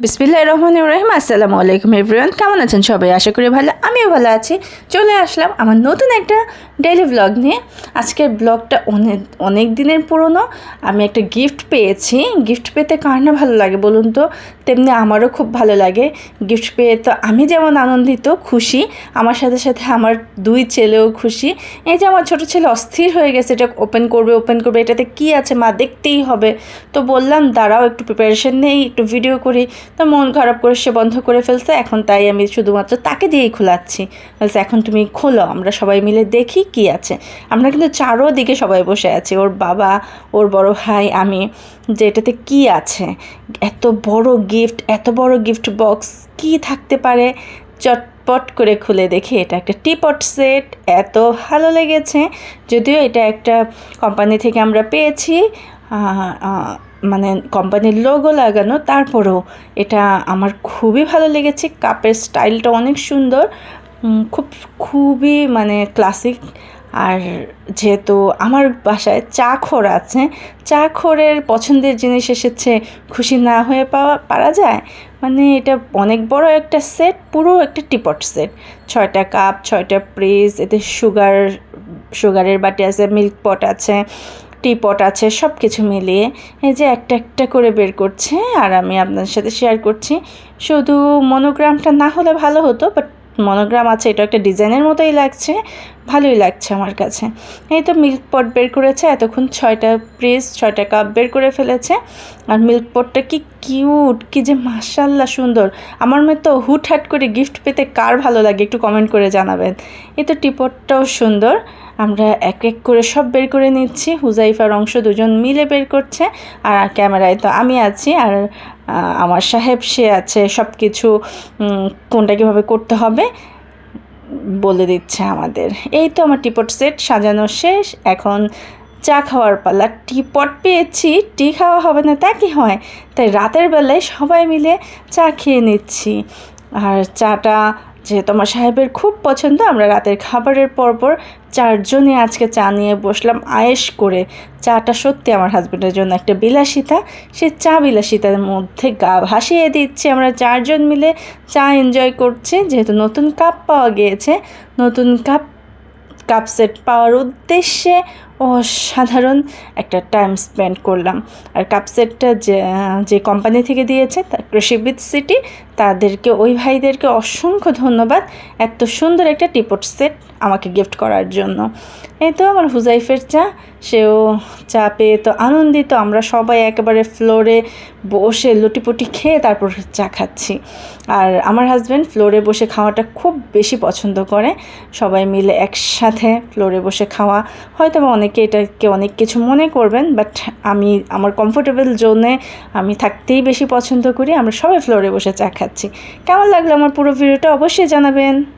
বিসমিল্লাহ রহমান রহিম, আসসালামু আলাইকুম এভরিওয়ান কেমন আছেন সবাই? আশা করি ভালো। আমিও ভালো আছি। চলে আসলাম আমার নতুন একটা ডেইলি ব্লগ নিয়ে। আজকের ব্লগটা অনেক অনেক দিনের পুরনো। আমি একটা গিফট পেয়েছি। গিফট পেতে কার না ভালো লাগে বলুন তো? তেমনি আমারও খুব ভালো লাগে। গিফট পেয়ে তো আমি যেমন আনন্দিত, খুশি, আমার সাথে সাথে আমার দুই ছেলেও খুশি। এই যে আমার ছোট ছেলে অস্থির হয়ে গেছে, এটা ওপেন করবে ওপেন করবে, এটাতে কি আছে মা দেখতেই হবে। তো বললাম, দাঁড়াও, একটু প্রিপারেশন নেই, একটু ভিডিও করি। তো মন খারাপ করে সে বন্ধ করে ফেলছে, এখন তাই আমি শুধুমাত্র তাকে দিয়েই খোলাচ্ছি। বলছে, এখন তুমি খোলো, আমরা সবাই মিলে দেখি কি আছে। আমরা কিন্তু চারো দিকে সবাই বসে আছি, ওর বাবা, ওর বড় ভাই, আমি, যে এটাতে কি আছে? এত বড় গিফট এত বড় গিফট বক্স কি থাকতে পারে? চটপট করে খুলে দেখি, এটা একটা টিপট সেট এত ভালো লেগেছে। যদিও এটা একটা কোম্পানি থেকে আমরা পেয়েছি মানে কোম্পানির লোগো লাগানো, তারপরেও এটা আমার খুবই ভালো লেগেছে। কাপের স্টাইলটা অনেক সুন্দর খুব, খুবই মানে ক্লাসিক আর যেহেতু আমার বাসায় চা খোর আছে চা খোরের পছন্দের জিনিস এসেছে, খুশি না হয়ে পাওয়া, পারা যায়? মানে এটা অনেক বড় একটা সেট পুরো একটা টিপট সেট ছয়টা কাপ ছয়টা প্রেস এতে সুগার সুগারের বাটি আছে মিল্ক পট আছে টিপট আছে সব কিছু মিলিয়ে এই যে একটা একটা করে বের করছে আর আমি আপনার সাথে শেয়ার করছি। শুধু মনোগ্রামটা না হলে ভালো হতো বাট মনোগ্রাম আছে, এটা একটা ডিজাইনের মতোই লাগছে। ভালোই লাগছে আমার কাছে। এই তো মিল্ক পট বের করেছে, এতক্ষণ ছয়টা প্রেস ছয়টা কাপ বের করে ফেলেছে। আর মিল্ক পটটা কি কিউট কি যে মাসাল্লাহ সুন্দর। আমার মেয়ে তো হুট হুটহাট করে গিফট পেতে কার ভালো লাগে একটু কমেন্ট করে জানাবেন। এই তো টিপটটাও সুন্দর। আমরা এক এক করে সব বের করে নিচ্ছি। হুজাইফার অংশ দুজন মিলে বের করছে। আর ক্যামেরায় তো আমি আছি। আর আমার সাহেব সে আছে সব কিছু কোনটা কীভাবে করতে হবে। বলে দিচ্ছে আমাদের। এই তো আমার টিপট সেট সাজানো শেষ। এখন চা খাওয়ার পালা। টিপট পেয়েছি টি খাওয়া হবে না তা কি হয়? তাই রাতের বেলায় সবাই মিলে চা খেয়ে নিচ্ছি। আর চাটা যেহেতু আমার সাহেবের খুব পছন্দ, আমরা রাতের খাবারের পরপর চারজনে আজকে চা নিয়ে বসলাম আয়েশ করে। চাটা সত্যি আমার হাজব্যান্ডের জন্য একটা বিলাসিতা। সে চা বিলাসিতার মধ্যে গা ভাসিয়ে দিচ্ছে। আমরা চারজন মিলে চা এনজয় করছে। যেহেতু নতুন কাপ পাওয়া গিয়েছে, নতুন কাপ কাপ সেট পাওয়ার উদ্দেশ্যে অসাধারণ একটা টাইম স্পেন্ড করলাম। আর কাপ সেটটা যে যে কোম্পানি থেকে দিয়েছে কৃষিবিদ সিটি, তাদেরকে, ওই ভাইদেরকে অসংখ্য ধন্যবাদ এত সুন্দর একটা টিপট সেট আমাকে গিফট করার জন্য। এই তো আমার হুজাইফের চা, সেও চা পেয়ে তো আনন্দিত আমরা সবাই একেবারে ফ্লোরে বসে লুটিপুটি খেয়ে তারপর চা খাচ্ছি। আর আমার হাজব্যান্ড ফ্লোরে বসে খাওয়াটা খুব বেশি পছন্দ করে। সবাই মিলে একসাথে ফ্লোরে বসে খাওয়া। হয়তো বা অনেকে এটাকে অনেক কিছু মনে করবেন বাট আমি, আমার কমফোর্টেবল জোনে আমি থাকতেই বেশি পছন্দ করি। আমরা সবাই ফ্লোরে বসে চা খাচ্ছি। কেমন লাগল আমার পুরো ভিডিওটা অবশ্যই জানাবেন।